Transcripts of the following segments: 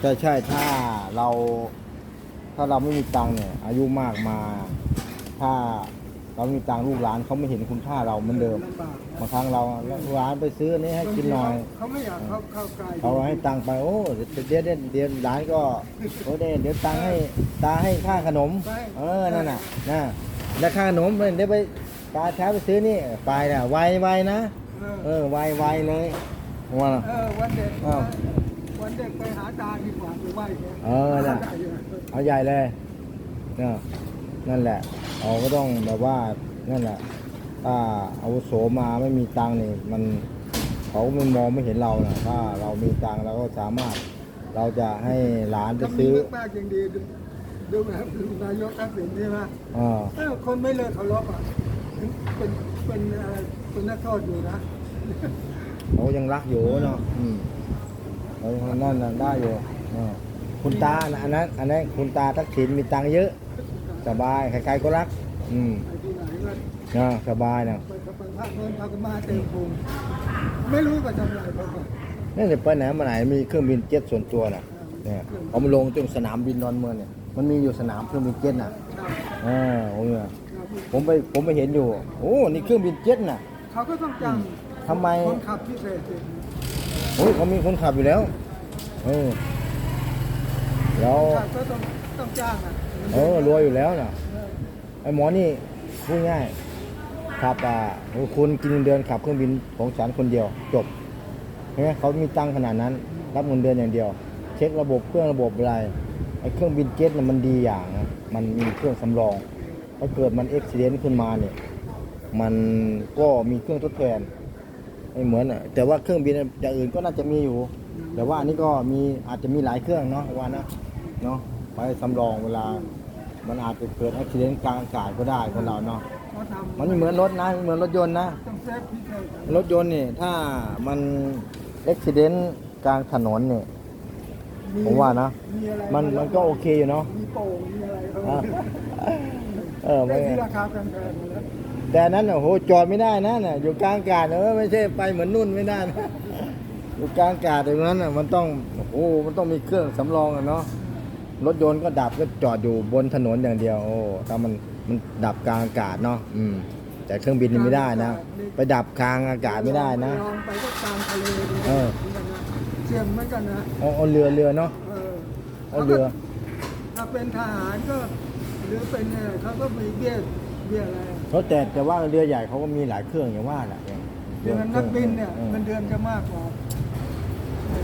ใช่ใช่ถ้าเรา ถ้าเราไม่มีตังค์เนี่ย อายุมากมา ถ้าเราไม่มีตังค์ลูกหลานเขาไม่เห็นคุณค่าเราเหมือนเดิมลำบากนะบางครั้งเราลูกหลานไปซื้ออันนี้ให้กินหน่อย เขาไม่อยากเข้าเข้าใกล้เขาให้ตังค์ไปโอ้เดี๋ยวเดี๋ยวเดี๋ยวเดี๋ยวหลานก็โอ้เดี๋ยวเดี๋ยวตังค์ให้ตาให้ค่าขนม เออนั่นน่ะนะแล้วค่าขนมเดี๋ยวไปตาเช้าไปซื้อนี่ไปน่ะไวไวนะ เออเออไวไวเลยว่าเออวันเด็กอ้าว วันเด็กไปหาตาดีกว่าไปไหว้แกเออน่ะได้อยู่เอาใหญ่เลยเนี่ยนั่นแหละเราก็ต้องแบบว่านั่นแหละถ้าอาวุโสมาไม่มีตังค์นี่มันเขาไม่มองไม่เห็นเรานะถ้าเรามีตังค์เราก็สามารถเราจะให้หลานไปถ้ามีซื้อมากๆยังดีดูดูแบบนายกทักษิณใช่ไหมอ่าเออคนไม่เลิกเคารพอะถึงเป็นเป็นอะไรเป็นนักโทษอยู่นะเขายังรักอยู่เนาะอืม เรายังนั่นน่ะได้อยู่อ่าคุณตานะอันนั้นอันนั้นคุณตาทักษิณมีตังค์เยอะ สบายใครๆก็รัก อืมไอ้ที่ไหนก็นะสบายนะไปกับไปภาคโน้นเขาก็มาเต็มพุงไม่รู้ว่าทำอะไรเขาก็นี่จะไปไหนมาไหนมีเครื่องบินเจ็ตส่วนตัวน่ะเนี่ยเขามาลงตรงสนามบินดอนเมืองเนี่ยมันมีอยู่สนามเครื่องบินเจ็ตน่ะอ่าโอ้ยผมไปผมไปเห็นอยู่ โอ้นี่เครื่องบินเจ็ตน่ะ เขาก็ต้องจ้างทำไม คนขับพิเศษสิ โอ้ยเขามีคนขับอยู่แล้วเออแล้วขับก็ต้องต้องจ้างอะเออรวยอยู่แล้วน่ะเออไอ้หมอนี่พูดง่ายขับอ่าคุณกินเงินเดือนขับเครื่องบินของฉันคนเดียวจบเห็นไหมเขามีตังค์ขนาดนั้น รับเงินเดือนอย่างเดียว เช็คระบบเครื่องระบบอะไรไอ้เครื่องบินเจ็ตน่ะมันดีอย่างนะมันมีเครื่องสำรองถ้าเกิดมันเอ็กซิเดนต์ขึ้นมาเนี่ยมันก็มีเครื่องทดแทน ไม่เหมือนอะแต่ว่าเครื่องบินอย่างอื่นก็น่าจะมีอยู่ แต่ว่าอันนี้ก็มีอาจจะมีหลายเครื่องเนาะว่านะเนาะไปสำรองเวลา มันอาจจะเกิดอุบิเหตุกลางอากาศก็ได้คนเราเนาะเขาทำมันไม่เหมือนรถนะไม่เหมือนรถยนต์นะต้องเซฟพิเศษอะรถยนต์นี่ถ้ามันอุบิเหตุกลางถนนเนี่ยผมว่านะมีอะไรมันมันก็โอเคอยู่เนาะมีโป่งมีอะไรเขาอะเออได้ไม่ที่ราคาแพงๆมา แล้วแต่อันนั้นน่ะโหจอดไม่ได้นะน่ะอยู่กลางอากาศเออไม่ใช่ไปเหมือนนุ่นไม่ได้นะอยู่กลางอากาศอย่างนั้นน่ะมันต้องโอ้โหมันต้องมีเครื่องสำรองอะเนาะรถยนต์ก็ดับก็จอดอยู่บนถนนอย่างเดียวโอ้ถ้ามันมันดับกลางอากาศเนาะอืม แต่เครื่องบินนี่ไม่ได้นะไปดับกลางอากาศไม่ได้นะลองไปก็กลางทะเลดูเออเหมือนกันนะเสี่ยงเหมือนกันนะเอาเอาเรือเรือเนาะเออเอาเรือ ถ้าเป็นทหารก็ หรือเป็นเนี่ยเขาก็มีเบี้ย เบี้ยอะไรเขาแต่แต่ว่าเรือใหญ่เขาก็มีหลายเครื่องอย่างว่าแหละอย่างเดือนนักบินเนี่ยออเงินเดือนจะมากกว่าไอ้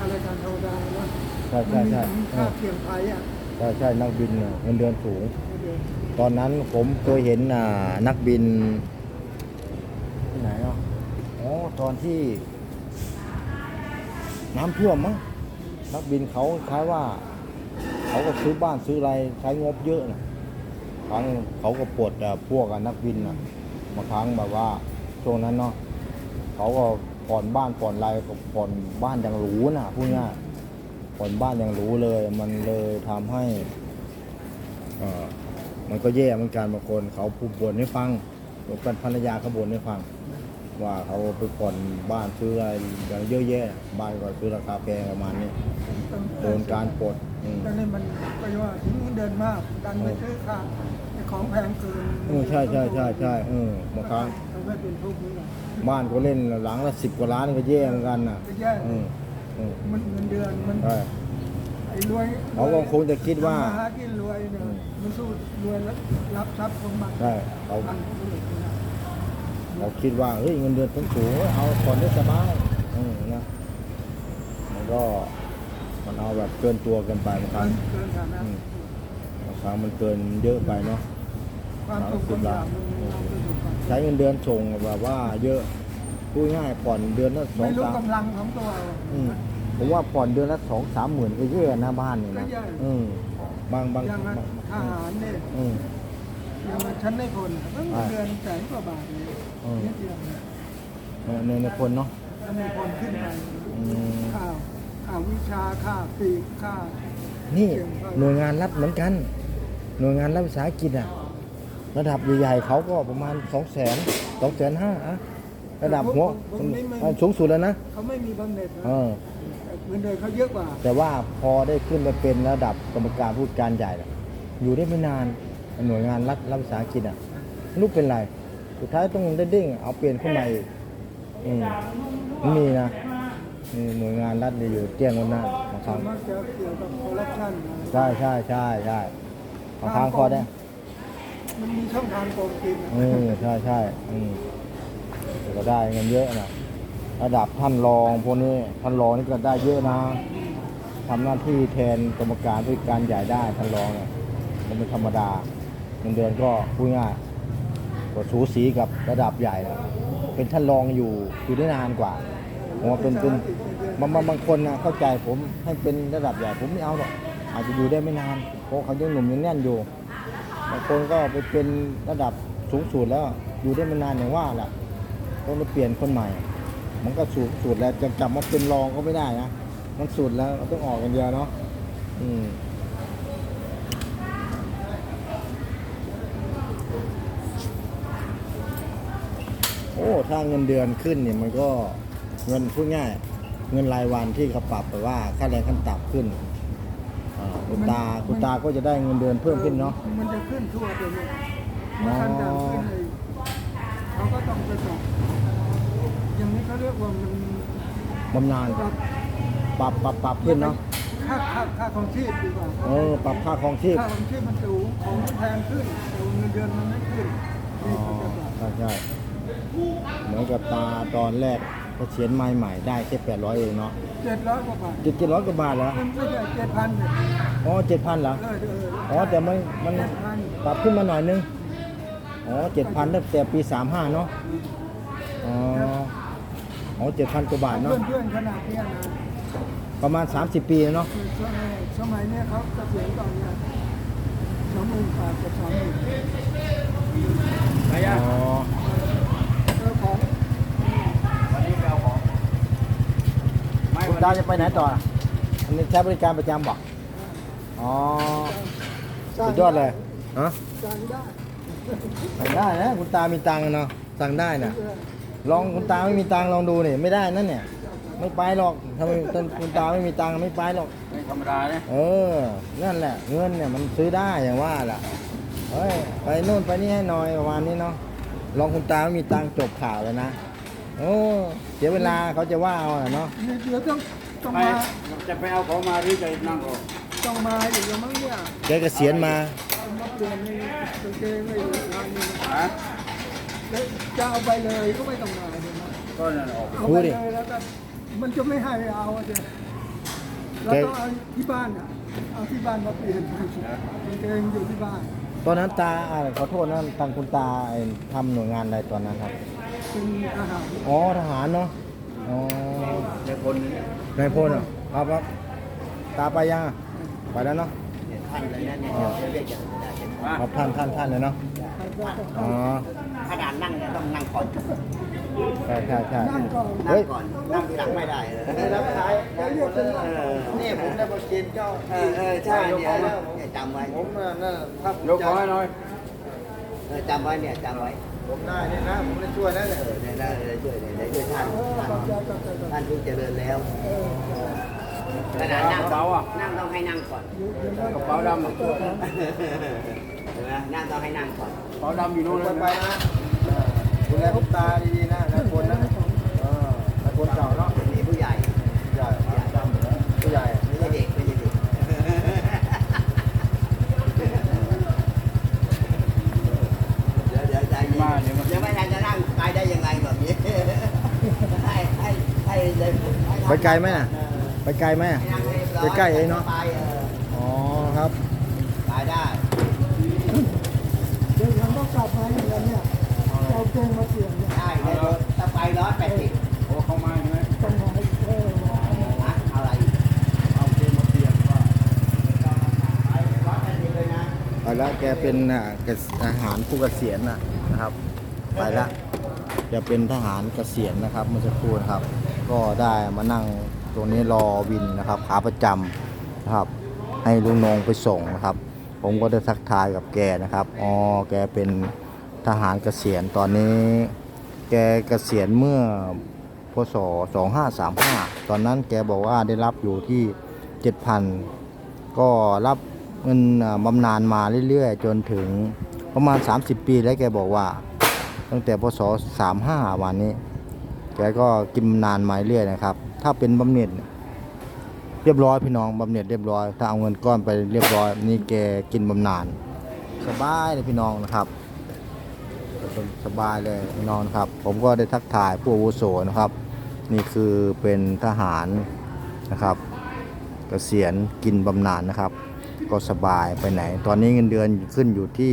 อะไรการธรรมดานะใช่มัใช่นมีใช่เอค่าอเสี่ยงภัยอะใช่ใช่นักบินเนี่ยเงินเดือนสูงเงินเดือนตอนนั้นผมเคยเห็นอ่านักบินที่ไหนอะอ๋อตอนที่ น้ำท่วมมั้งนักบินเขาคล้ายว่า เขาก็ซื้อบ้านซื้ออะไรใช้งบเยอะนะค รั้งเขาก็ปลดพวกนักบินอะบางครั้งแบบว่าช่วงนั้นเนาะเขาก็ผ่อนบ้านผ่อนไรผ่อนบ้านอย่างหรูนะพูดง่ายผ่อนบ้านอย่างหรูเลย มันเลยทำให้มันก็แย่เหมือนกันบางคนเขาพูดบ่นให้ฟังเป็นภรรยาเขาบ่นให้ฟัง ว่าเขาไปผ่อนบ้านซื้ออะไรอย่างเยอะแยะบ้านก็ซื้อราคาแพงประมาณนี้โดนการปลดต่นี่มัน ว่าถึงเงินเดือนมากดันไปซื้อค่าไอ้ของแพงเกินเออใช่ใช่ใช่ใช่เออบางครั้งทำให้เป็นทุกข์นี่แหละบ้านก็เล่นหลังละสิบกว่าล้านก็แย่เหมือนกันน่ะก็แย่เออเออมันเงินเดือนมันใช่ ไอ้รวยเขาก็คงจะคิดว่า ทำมหากินรวยเนี่ยมันสู้รวยแล้วรับทรัพย์ของมันใช่เขาอันผู้อื่นไม่ได้เขาคิดว่าเฮ้ยเงินเดือนสูงสูงเอาผ่อนได้สบายเออนะมันก็ มันเอาแบบเกินตัวเกินไปบางครั้งเกินฐานะอืมบางครั้งมันเกินเยอะไปเนาะ ความสุขบางอย่างมันเอาไปสู่ความใช้เงินเดือนส่งแบบว่าเยอะพูดง่ายผ่อนเดือนละสอไม่งรู้สามกำลังของตัวอืมผมว่าผ่อนเดือนละสองสามหมื่นก็เยอะนะบ้านนี่นะก็เยอะ อืมบางบางอย่างนั้นทหารเนี่ยอืม อย่างนั้นฉันได้คนเพิ่งเดือนแสนกว่าบาทเลยอืม นิดเดียวเนี่ยเออในในคนเนาะถ้ามีคนขึ้นไปอืมค่าค่าวิชาค่าปีกค่านี่หน่วยงานรัฐเหมือนกัน หน่วยงานรัฐวิสาหกิจอะระดับใหญ่ๆเขาก็ประมาณสองแสนสองแสนห้าอะระดับหัวสูงสุดแล้วนะเขาไม่มีบำเหน็จนะเออเงินเดือนเขาเยอะกว่า แต่ว่าพอได้ขึ้นไปเป็นระดับกรรมการผู้การใหญ่น่ะอยู่ได้ไม่นานหน่วยงานรัฐรัฐวิสาหกิจอะไม่รู้เป็นไร สุดท้ายต้องได้เด้งเอาเปลี่ยนขึ้นมาอีกอืมมีนะ นี่หน่วยงานรัฐเนี่ยอยู่เตี้ยงวันหน้าบางคส่วรั้นงมากจะเกี่ยวกับคอร์รัปชันใช่ใช่ใช่ใช่บางครั้งพอได้ มันมีช่องทางโกงกินเออใช่ใช่อืมแต่ก็ได้เงินเยอะนะระดับท่านรองพวกนี้ท่านรองนี่ก็ได้เยอะนะทำหน้าที่แทนกรรมการผู้การใหญ่ได้ท่านรองเนี่ยมันเป็นธรรมดาเงินเดือนก็พูดง่ายก็สูสีกับระดับใหญ่นะเป็นท่านรองอยู่อยู่ได้นานกว่า ผมว่าเป็นเป็นบางบางบางคนนะเข้าใจผมให้เป็นระดับใหญ่ผมไม่เอาหรอกอาจจะอยู่ได้ไม่นานเพราะเขายังหนุ่มยังแน่นอยู่บางคนก็ไปเป็นระดับสูงสุดแล้วอยู่ได้ไม่นานอย่างว่าแหละต้องไปเปลี่ยนคนใหม่ มันก็สูงสุดแล้วจะกลับมาเป็นรองก็ไม่ได้นะมันสุดแล้วต้องออกกันเดียวเนาะอืมโอ้ถ้าเงินเดือนขึ้นเนี่ยมันก็ เงินพูดง่าย เงินรายวันที่เขาปรับไปว่าค่าแรงขั้นต่ำขึ้นอ่าคุณตาคุณตาก็จะได้เงินเดือนเพิ่มขึ้นเนาะ มันจะขึ้นทั่วไปหมดมันขั้นต่ำขึ้นเลยเขาก็ต้องไปบอกอย่างนี้เขาเรียกว่ามันบำนาญปรับปรับปรับปรับขึ้นเนาะค่าค่าค่าของชีพดีกว่าเออปรับค่าครองชีพค่าของชีพมันสูงของมันแพงขึ้นแต่เงินเดือนมันไม่ขึ้นอ๋อนี่เขาจะปรับ ใช่ใช่เหมือนกับตาตอนแรก เกษียณใหม่ใหม่ได้แค่แปดร้อยเองเนาะเจ็ดร้อยกว่าบาทเจ็ดเจ็ดร้อยกว่าบาทเหรอมันไม่ใช่เจ็ดพันเนี่ยอ๋อเจ็ดพันเหรอเออเอออ๋อแต่มันมันเจ็ดพันปรับขึ้นมาหน่อยนึง อ๋อเจ็ดพันตั้งแต่ปีสามห้าเนาะ อ๋อ อ๋อเจ็ดพันกว่าบาทเพื่เนาะอนเพื่อนๆขนาดเนี้ยนะประมาณ 30 ปีเนาะ คือสมัยสมัยเนี้ยเขาเกษียณก่อนเนี่ยสองหมื่นบาทกับสองหมื่น อ๋อ เออของ คุณตาจะไปไหนต่ออะอันนี้ใช้บริการประจำบอกอ๋อสุดยอดเลยฮะสั่งได้สั่งได้นะคุณตามีตังค์เนาะสั่งได้นะเออลองคุณตาไม่มีตังค์ลองดูนี่ไม่ได้นั่นเนี่ยไม่ไปหรอกถ้าไม่ถ้าคุณตาไม่มีตังค์ไม่ไปหรอกไม่ธรรมดาเนี่ยเออนั่นแหละ เงินเนี่ยมันซื้อได้อย่างว่าแหละเฮ้ยไปนู่นไปนี่ให้หน่อยประมาณนี้เนาะลองคุณตาไม่มีตังค์จบข่าวเลยนะ โอ้เสียเวลาเขาจะว่าเอาอะเนาะนี่เดี๋ยวต้องต้องไปมาจะไปเอาของมาหรือจะนั่งรอต้องมาอีกแล้วมั้งเนี่ยแกเกษียณมาเอามาเปลี่ยนในกางเกงไม่งานนี้ฮะแล้วจะเอาไปเลยก็ไม่ต้องมาเลยนะก็นั่นออกเอาไปเลยแล้วก็มันจะไม่ให้เอาอะเดี๋ยวเราต้องเอาที่บ้านอะเอาที่บ้านมาเปลี่ยนกางเกงอยู่ที่บ้าน ตอนนั้นตาอ่าขอโทษนะทางคุณตาไอ้ทำหน่วยงานอะไรตอนนั้นครับ เป็นทหารอ๋อทหารเนาะอ๋อในคนนี้นายพลเหรอครับครับตาไปยังอะไปแล้วเนาะท่านเลยนะเนี่ยอ๋อเดี๋ยวเรียกจะได้เห็นมาครับท่านท่านท่านเลยเนาะอ๋อขนาดนั่งเนี่ยต้องนั่งก่อนใช่ใช่ใช่นั่งก่อนนั่เฮ้งยก่อนนั่งทีหลังไม่ได้เออได้รับสายเดี๋ยวเรียกเป็นว่าเออนี่ผมได้มากินเจ้าเออเออใช่เนี่ยเนี่ยจำไว้ผมน่ะน่ะภาคภูยมิกใจของให้หน่อย เออจำไว้เนี่ยจำไว้ ผมได้เนี่ยนะผมได้ช่วยนะเนี่ยเออเนี่ยนะเออช่วยเนี่ยช่วยท่านท่านขอบใจขอบใจขอบใจท่านทุกเจริญแล้วเออขนาดนั่งกระเป๋าอะนั่งต้องให้นั่งก่อนอยู่อยู่ในกระเป๋าดำอะเห็นไหมนั่งต้องให้นั่งก่อนกระเป๋าดำอยู่โน่นไปเลยไปนะนะดูแลคุณตาดีๆนะนายพลนะเออนายพลเก่าเนาะ มีผู้ใหญ่ ใหญ่ผู้ใหญ่ ไม่ใช่เด็กไม่ใช่เด็กเดี๋ยวเดี๋ยวใจเย็น มาเดี๋ยวมัน ยังไม่ทันจะนั่งไปได้ยังไงแบบนี้ ให้ให้ให้เลยให้ทำ ไปไกลไหมน่ะ ไปไกลไหมอะให้นั่งให้รียบร้ยใกล้ๆเองเนอะไปเอออ๋อครับไปได้เดี๋ยวยังต้องกลับมาอย่างนั้นเนี่ยเอาเกงมาเปลี่ยนเนี่ยได้เลยถ้าไปร้อยแปดสิบโอ้เข้ามาใช่ไหมต้องมาเออมานะอะไรเอาเกมมาเปลี่ยนว่าไปร้อยแปดสิบเลยนะไปแล้วแกเป็นอะเกษทหารผู้เกษียณน่ะนะครับ ไปละ แกเป็นทหารเกษียณนะครับเมื่อสักครู่นะครับ ก็ได้มานั่งตรงนี้รอวินนะครับขาประจำนะครับ ให้ลุงนงไปส่งนะครับ ผมก็ได้ทักทายกับแกนะครับอ๋อแกเป็นทหารเกษียณตอนนี้ แกเกษียณเมื่อพศ 2535 ตอนนั้นแกบอกว่าได้รับอยู่ที่เจ็ดพันก็รับเงินบำนาญมาเรื่อยๆ จนถึงประมาณ 30 ปีแล้วแกบอกว่า ตั้งแต่พศ35วันนี้ แกก็กินบำนาญมาเรื่อยนะครับ ถ้าเป็นบำเหน็จเรียบร้อยพี่น้องบำเหน็จเรียบร้อย ถ้าเอาเงินก้อนไปเรียบร้อย นี่แกกินบำนาญสบายเลยพี่น้องนะครับ สบายเลยพี่น้องครับ ผมก็ได้ทักทายผู้อาวุโสนะครับ นี่คือเป็นทหารนะครับเกษียณกินบำนาญนะครับ ก็สบายไปไหน ตอนนี้เงินเดือนขึ้นอยู่ที่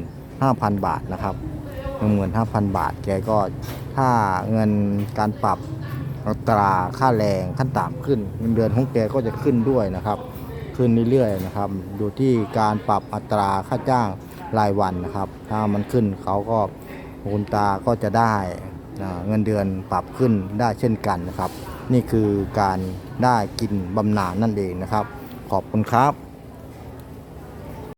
15,000 บาทนะครับ 15,000 บาท แกก็ถ้าเงินการปรับอัตราค่าแรงขั้นต่ำขึ้นเงินเดือนของแกก็จะขึ้นด้วยนะครับ ขึ้นเรื่อยๆนะครับอยู่ที่การปรับอัตราค่าจ้างรายวันนะครับ ถ้ามันขึ้นเขาก็คุณตาก็จะได้เงินเดือนปรับขึ้นได้เช่นกันนะครับ นี่คือการได้กินบำนาญนั่นเองนะครับ ขอบคุณครับ